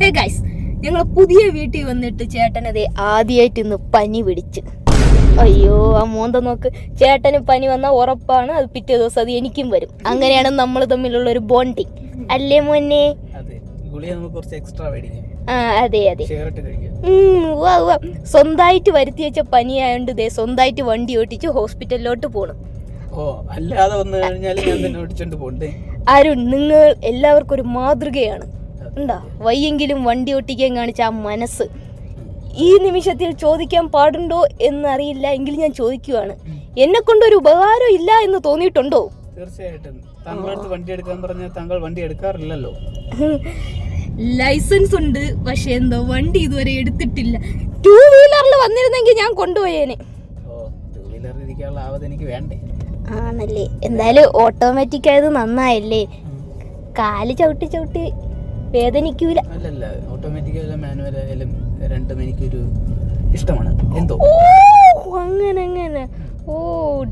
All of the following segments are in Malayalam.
ഹേ ഗൈസ് ഞങ്ങൾ പുതിയ വീട്ടിൽ വന്നിട്ട് ചേട്ടനത് ആദ്യമായിട്ട് ഇന്ന് പനി പിടിച്ച്. അയ്യോ ആ മോന്ത നോക്ക്. ചേട്ടന് പനി വന്നാൽ ഉറപ്പാണ് അത് പിറ്റേ ദിവസം അത് എനിക്കും വരും. അങ്ങനെയാണ് നമ്മൾ തമ്മിലുള്ള ഒരു ബോണ്ടിങ് അല്ലേ മോനെ? ആ അതെ അതെ. സ്വന്തമായിട്ട് വരുത്തി വെച്ച പനിയായോണ്ട് ദേ സ്വന്തമായിട്ട് വണ്ടി ഓട്ടിച്ച് ഹോസ്പിറ്റലിലോട്ട് പോണം. അല്ലാതെ വന്നു കഴിഞ്ഞാൽ ഞാൻ തന്നെ ഓടിച്ചോണ്ട് പോണ്ടേ? അരുൺ നിങ്ങൾ എല്ലാവർക്കും ഒരു മാതൃകയാണ്. ഉണ്ടാ വയ്യെങ്കിലും വണ്ടി ഒട്ടിക്കാൻ കാണിച്ച ആ മനസ്സ്. ഈ നിമിഷത്തിൽ ചോദിക്കാൻ പാടുണ്ടോ എന്നറിയില്ല എങ്കിലും ഞാൻ ചോദിക്കുവാണ്. എന്നെ കൊണ്ടൊരു ഉപകാരം ഇല്ല എന്ന് തോന്നിയിട്ടുണ്ടോ? തീർച്ചയായിട്ടും. താങ്കളടുത്ത് വണ്ടി എടുക്കാൻ പറഞ്ഞാൽ താങ്കൾ വണ്ടി എടുക്കാറില്ലല്ലോ. ലൈസൻസ് ഉണ്ട് പക്ഷെ എന്തോ വണ്ടി ഇതുവരെ എടുത്തിട്ടില്ല. ടൂ വീലറിൽ വന്നിരുന്നെങ്കിൽ ഞാൻ കൊണ്ടുപോയേനെ. ആണല്ലേ. എന്തായാലും ഓട്ടോമാറ്റിക് ആയത് നന്നായല്ലേ. കാൽ ചവിട്ടി ചവിട്ടി വേദനിക്കൂല. അല്ലല്ല ഓട്ടോമാറ്റിക്കല്ല മാനുവൽ ആയാലും രണ്ടും എനിക്കൊരു ഇഷ്ടമാണ്. എന്തോ. ഓ അങ്ങനെ അങ്ങനെ. ഓ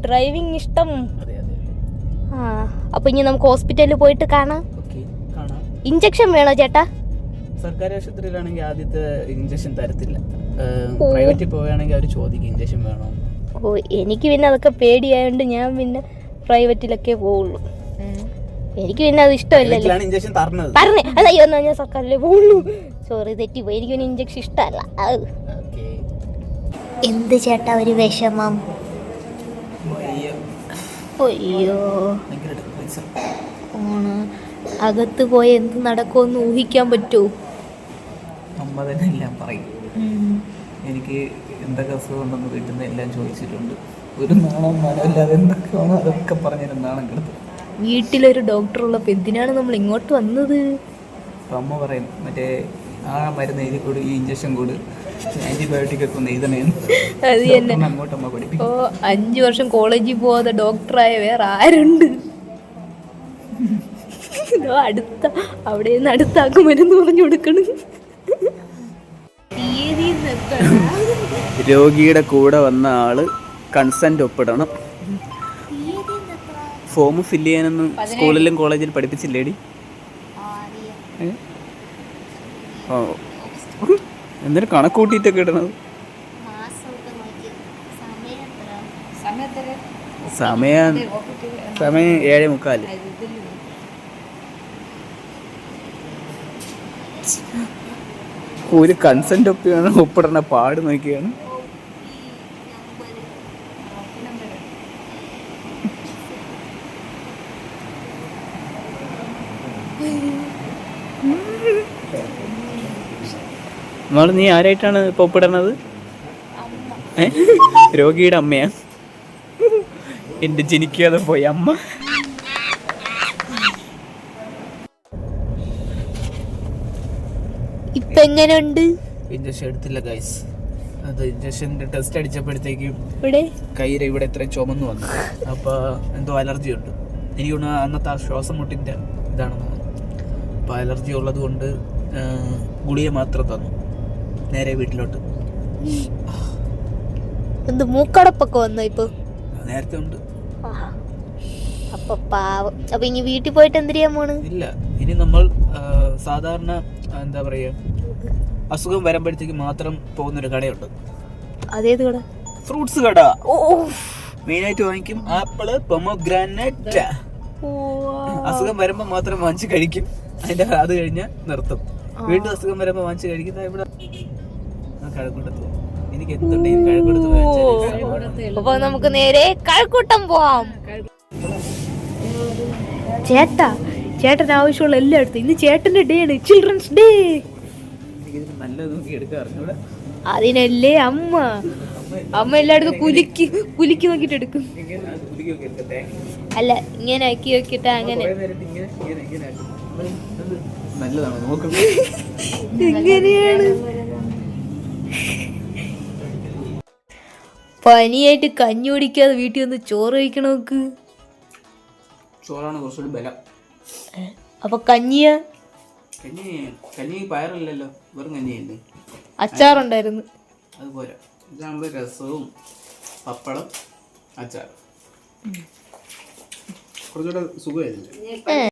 ഡ്രൈവിംഗ് ഇഷ്ടം. അതെ അതെ ആ അപ്പൊ ഇനി നമുക്ക് ഹോസ്പിറ്റലിൽ പോയിട്ട് കാണാം. ഓക്കെ കാണാം. ഇഞ്ചക്ഷൻ വേണോ ചേട്ടാ? സർക്കാർ ആശുപത്രിയിലാണെങ്കിൽ ആദ്യത്തെ ഇഞ്ചക്ഷൻ തരത്തില്ല. പ്രൈവറ്റിൽ പോവുകയാണെങ്കിൽ അവർ ചോദിക്കും ഇഞ്ചക്ഷൻ വേണോ? ഓ എനിക്ക് പിന്നെ അതൊക്കെ പേടിയായതുകൊണ്ട് ഞാൻ പിന്നെ പ്രൈവറ്റിലൊക്കെ പോവുള്ളൂ. എനിക്ക് പിന്നെ അത് ഇഷ്ടമല്ലല്ലോ. ഇഞ്ചക്ഷൻ തരണത്. പറഞ്ഞേ. അതയ്യോ എന്നാ ഞാൻ സർക്കാരിലെ പോകുള്ളൂ സോറി തെറ്റിപ്പോയി. എനിക്ക് പിന്നെ ഇഞ്ചക്ഷൻ ഇഷ്ടമല്ല. എന്ത് ചേട്ടാ ഒരു വിഷമം? അയ്യോ. ആണ്. അകത്ത് പോയി എന്ത് നടക്കുമെന്ന് ഊഹിക്കാൻ പറ്റുമോ അമ്മ തന്നെ എല്ലാം പറയും. എനിക്ക് എന്തൊക്കെ അസുഖം ഉണ്ടെന്ന് വീട്ടിൽ നിന്ന് എല്ലാം ചോദിച്ചിട്ടുണ്ട്. ഒരു നാണം മനമില്ലാതെ എന്തൊക്കെയാണോ അതൊക്കെ നാണം കിടത്തും. വീട്ടിലൊരു ഡോക്ടർ ഉള്ളപ്പോൾ എന്തിനാണ് നമ്മൾ ഇങ്ങോട്ട് വന്നത്. അപ്പം അമ്മ പറയും മറ്റേ ആ മരുന്ന് എഴുതി കൊടു ഈ ഇഞ്ചക്ഷൻ കൊടു. ആന്റിബയോട്ടിക് ഒക്കെ ഒന്ന് എഴുതണേന്ന് അത് തന്നെ. അങ്ങോട്ട് അമ്മ പഠിപ്പിക്കും. ഓ അഞ്ചു വർഷം കോളേജിൽ പോവാതെ ഡോക്ടറായ വേറെ ആരുണ്ട്? അടുത്ത അവിടെ നിന്ന് അടുത്താക്കും മരുന്ന് പറഞ്ഞു കൊടുക്കണം. രോഗിയുടെ കൂടെ വന്ന ആൾ കൺസെന്റ് ഒപ്പിടണം. ഫോം ഫില്ല് ചെയ്യാനൊന്നും സ്കൂളിലും കോളേജിലും പഠിപ്പിച്ചില്ലേടി? ഓ. എന്തിനു കണക്ക് കൂട്ടിയിട്ടൊക്കെ ഇടണത് സമയം സമയം ഏഴ് മുക്കാൽ. ഒരു കൺസെന്റ് ഒപ്പിയാണ് ഒപ്പിടണ പാട് നോക്കിയാണ്. നമ്മൾ നീ ആരായിട്ടാണ് പോപ്പിടണത്? രോഗിയുടെ അമ്മയാ. എന്റെ ജനിക്കാതെ പോയി അമ്മ. ഇപ്പൊ എങ്ങനെയുണ്ട് ഇഞ്ചക്ഷൻ എടുത്തില്ല ഗൈസ് അത് ഇഞ്ചക്ഷന്റെ ടെസ്റ്റ് അടിച്ചപ്പോഴത്തേക്കും ഇവിടെ? കയ്യിൽ ഇവിടെ ഇത്രയും ചുമന്നു വന്നു. അപ്പോൾ എന്തോ അലർജി ഉണ്ട് എനിക്ക് തോന്നുന്നു അന്നത്തെ ആ ശ്വാസം മുട്ടിന്റെ ഇതാണെന്ന് തോന്നുന്നു. അപ്പോൾ അലർജി ഉള്ളത് കൊണ്ട് ഗുളിക മാത്രം തന്നു. നേരെ വീട്ടിലോട്ട്. എന്ത് മൂക്കടപ്പൊക്കെ വന്നോ ഇപ്പൊ? നേരത്തെ ഉണ്ട്. അപ്പൊ പാവം. അപ്പൊ ഇനി വീട്ടിൽ പോയിട്ട് എന്ത് ചെയ്യാൻ പോണ്? ഇല്ല. ഇനി നമ്മൾ സാധാരണ എന്താ പറയാ അസുഖം വരുമ്പോഴത്തേക്ക് മാത്രം പോകുന്ന ഒരു കടയുണ്ട് അതേത് കട? ഫ്രൂട്ട്സ് കട. ഓ. മെയിനായിട്ട് വാങ്ങിക്കും ആപ്പിൾ പൊമോഗ്രാനറ്റ്. അസുഖം വരുമ്പോൾ മാത്രം വാങ്ങിച്ച് കഴിക്കും. അതിന്റെ അത് കഴിഞ്ഞ് നിർത്തും. വീണ്ടും അസുഖം വരുമ്പോൾ വാങ്ങിച്ച് കഴിക്കുന്ന ഇവിടെ ആ കഴക്കൂട്ടത്ത്. എനിക്ക് എന്തുണ്ടെങ്കിലും കഴക്കൂട്ടത്ത് അപ്പൊ നമുക്ക് നേരെ കഴക്കൂട്ടം പോവാം. ചേട്ടാ ചേട്ടൻ ആവശ്യമുള്ള എല്ലായിടത്തും ഇന്ന് ചേട്ടന്റെ ഡേ ആണ് ചിൽഡ്രൻസ് ഡേ അതിനല്ലേ അമ്മ. അമ്മ എല്ലായിടത്തും കുലുക്കി കുലുക്കി നോക്കിട്ട് എടുക്കും. അല്ല ഇങ്ങനെ ആക്കി നോക്കിട്ട് അങ്ങനെ. നല്ലതാണോ നോക്കാം. എങ്ങനെയാണ് പനിയായിട്ട് കഞ്ഞി കുടിക്കാതെ വീട്ടിൽ വന്ന് ചോറ് കഴിക്കണ നോക്ക്? ചോറാണ് കുറച്ചുകൂടി ബലം. അപ്പൊ കഞ്ഞിയ? കഞ്ഞി കഞ്ഞി പയറില്ലല്ലോ വെറും കഞ്ഞിയല്ലേ. അച്ചാറുണ്ടായിരുന്നു. അത് പോരാ. ഇതാകുമ്പോൾ രസവും പപ്പടം അച്ചാർ കുറച്ചുകൂടെ സുഖമായിരുന്നു